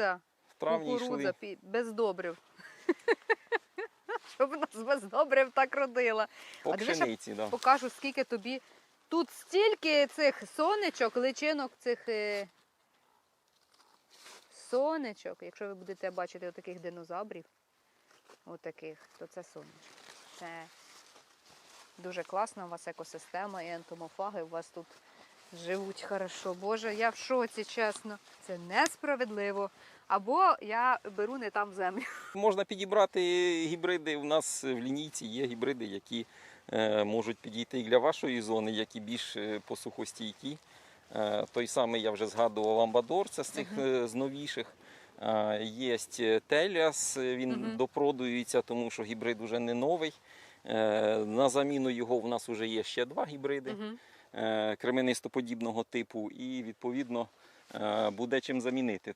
кукурудза, В травні кукурудза йшли. без добрив. Щоб нас без добрив так родила. По А пшениці, да. Покажу, скільки тобі. Тут стільки цих сонечок, личинок цих е... сонечок. Якщо ви будете бачити отаких динозаврів, отаких, то це сонечко. Це дуже класна у вас екосистема і ентомофаги у вас тут живуть хорошо. Боже, я в шоці, чесно. Це несправедливо. Або я беру не там землю. Можна підібрати гібриди. У нас в лінійці є гібриди, які е, можуть підійти і для вашої зони, які більш е, посухостійкі. Е, той самий я вже згадував Амбадор, це з цих е, з новіших. Є Теліас, він Мгм. допродується, тому що гібрид уже не новий. На заміну його в нас вже є ще два гібриди Мгм. Е, кременистоподібного типу, і відповідно е, буде чим замінити.